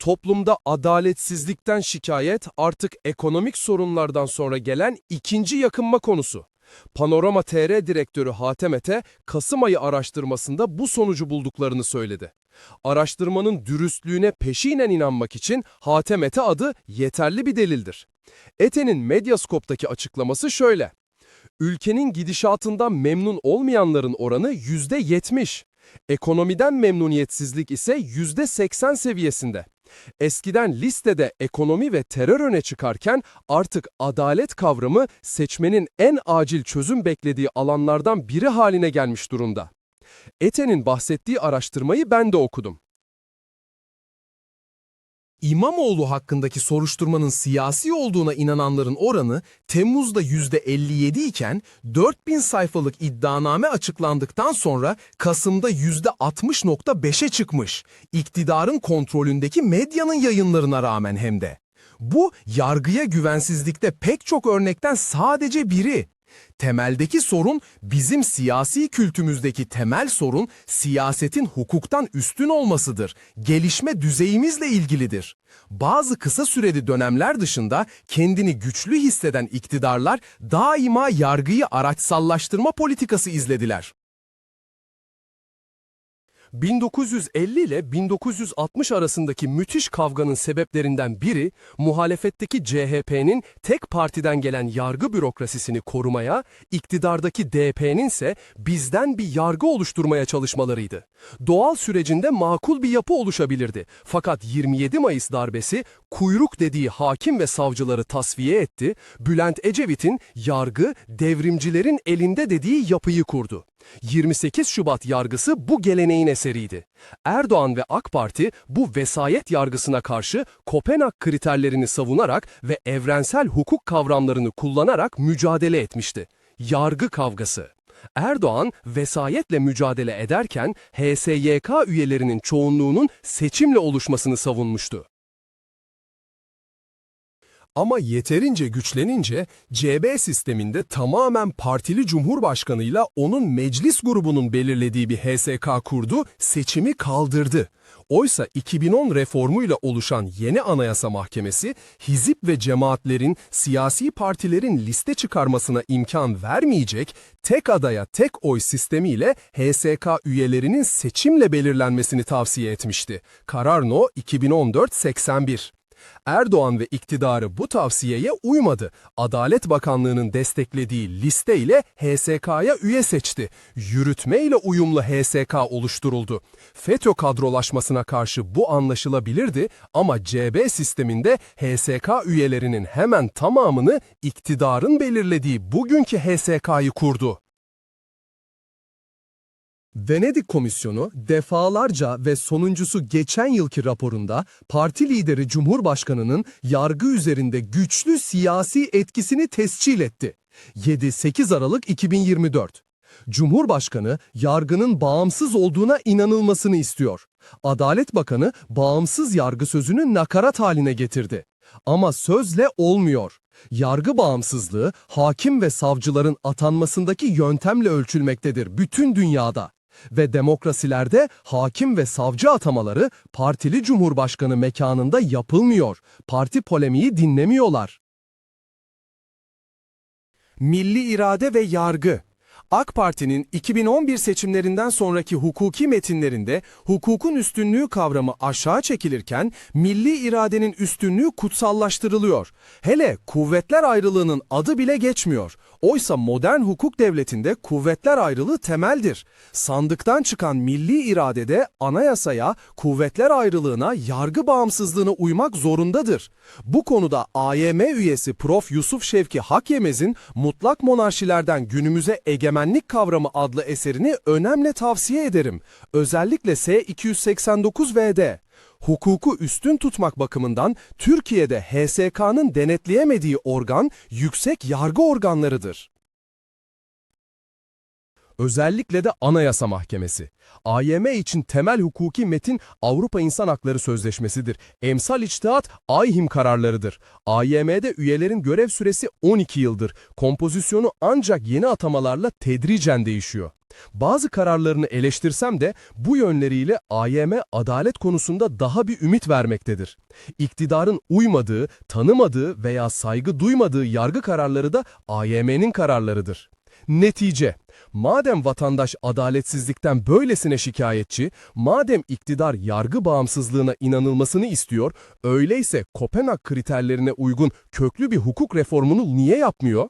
Toplumda adaletsizlikten şikayet artık ekonomik sorunlardan sonra gelen ikinci yakınma konusu. Panorama TR direktörü Hatem Ete, Kasım ayı araştırmasında bu sonucu bulduklarını söyledi. Araştırmanın dürüstlüğüne peşinen inanmak için Hatem Ete adı yeterli bir delildir. Ete'nin Medyascope'daki açıklaması şöyle. Ülkenin gidişatından memnun olmayanların oranı %70. Ekonomiden memnuniyetsizlik ise %80 seviyesinde. Eskiden listede ekonomi ve terör öne çıkarken artık adalet kavramı seçmenin en acil çözüm beklediği alanlardan biri haline gelmiş durumda. Ete'nin bahsettiği araştırmayı ben de okudum. İmamoğlu hakkındaki soruşturmanın siyasi olduğuna inananların oranı Temmuz'da %57 iken 4000 sayfalık iddianame açıklandıktan sonra Kasım'da %60.5'e çıkmış. İktidarın kontrolündeki medyanın yayınlarına rağmen hem de. Bu yargıya güvensizlikte pek çok örnekten sadece biri. Temeldeki sorun bizim siyasi kültümüzdeki temel sorun siyasetin hukuktan üstün olmasıdır. Gelişme düzeyimizle ilgilidir. Bazı kısa süreli dönemler dışında kendini güçlü hisseden iktidarlar daima yargıyı araçsallaştırma politikası izlediler. 1950 ile 1960 arasındaki müthiş kavganın sebeplerinden biri, muhalefetteki CHP'nin tek partiden gelen yargı bürokrasisini korumaya, iktidardaki DP'nin ise bizden bir yargı oluşturmaya çalışmalarıydı. Doğal sürecinde makul bir yapı oluşabilirdi. Fakat 27 Mayıs darbesi, kuyruk dediği hakim ve savcıları tasfiye etti, Bülent Ecevit'in yargı, devrimcilerin elinde dediği yapıyı kurdu. 28 Şubat yargısı bu geleneğin eseriydi. Erdoğan ve AK Parti bu vesayet yargısına karşı Kopenhag kriterlerini savunarak ve evrensel hukuk kavramlarını kullanarak mücadele etmişti. Yargı kavgası. Erdoğan vesayetle mücadele ederken HSYK üyelerinin çoğunluğunun seçimle oluşmasını savunmuştu. Ama yeterince güçlenince CB sisteminde tamamen partili cumhurbaşkanıyla onun meclis grubunun belirlediği bir HSK kurdu, seçimi kaldırdı. Oysa 2010 reformuyla oluşan yeni anayasa mahkemesi, hizip ve cemaatlerin, siyasi partilerin liste çıkarmasına imkan vermeyecek, tek adaya tek oy sistemiyle HSK üyelerinin seçimle belirlenmesini tavsiye etmişti. Karar No 2014-81. Erdoğan ve iktidarı bu tavsiyeye uymadı. Adalet Bakanlığı'nın desteklediği liste ile HSK'ya üye seçti. Yürütme ile uyumlu HSK oluşturuldu. FETÖ kadrolaşmasına karşı bu anlaşılabilirdi ama CB sisteminde HSK üyelerinin hemen tamamını iktidarın belirlediği bugünkü HSK'yı kurdu. Venedik Komisyonu defalarca ve sonuncusu geçen yılki raporunda parti lideri Cumhurbaşkanı'nın yargı üzerinde güçlü siyasi etkisini tescil etti. 7-8 Aralık 2024. Cumhurbaşkanı yargının bağımsız olduğuna inanılmasını istiyor. Adalet Bakanı bağımsız yargı sözünü nakarat haline getirdi. Ama sözle olmuyor. Yargı bağımsızlığı hakim ve savcıların atanmasındaki yöntemle ölçülmektedir bütün dünyada. Ve demokrasilerde hakim ve savcı atamaları partili cumhurbaşkanı mekanında yapılmıyor. Parti polemiği dinlemiyorlar. Milli irade ve yargı AK Parti'nin 2011 seçimlerinden sonraki hukuki metinlerinde hukukun üstünlüğü kavramı aşağı çekilirken milli iradenin üstünlüğü kutsallaştırılıyor. Hele kuvvetler ayrılığının adı bile geçmiyor. Oysa modern hukuk devletinde kuvvetler ayrılığı temeldir. Sandıktan çıkan milli iradede anayasaya, kuvvetler ayrılığına, yargı bağımsızlığına uymak zorundadır. Bu konuda AYM üyesi Prof. Yusuf Şevki Hakyemez'in Mutlak Monarşilerden Günümüze Egemenlik Kavramı adlı eserini önemli tavsiye ederim. Özellikle S289V'de. Hukuku üstün tutmak bakımından Türkiye'de HSK'nın denetleyemediği organ yüksek yargı organlarıdır. Özellikle de Anayasa Mahkemesi. AYM için temel hukuki metin Avrupa İnsan Hakları Sözleşmesi'dir. Emsal içtihat AYHİM kararlarıdır. AYM'de üyelerin görev süresi 12 yıldır. Kompozisyonu ancak yeni atamalarla tedricen değişiyor. Bazı kararlarını eleştirsem de bu yönleriyle AYM adalet konusunda daha bir ümit vermektedir. İktidarın uymadığı, tanımadığı veya saygı duymadığı yargı kararları da AYM'nin kararlarıdır. Netice, madem vatandaş adaletsizlikten böylesine şikayetçi, madem iktidar yargı bağımsızlığına inanılmasını istiyor, öyleyse Kopenhag kriterlerine uygun köklü bir hukuk reformunu niye yapmıyor?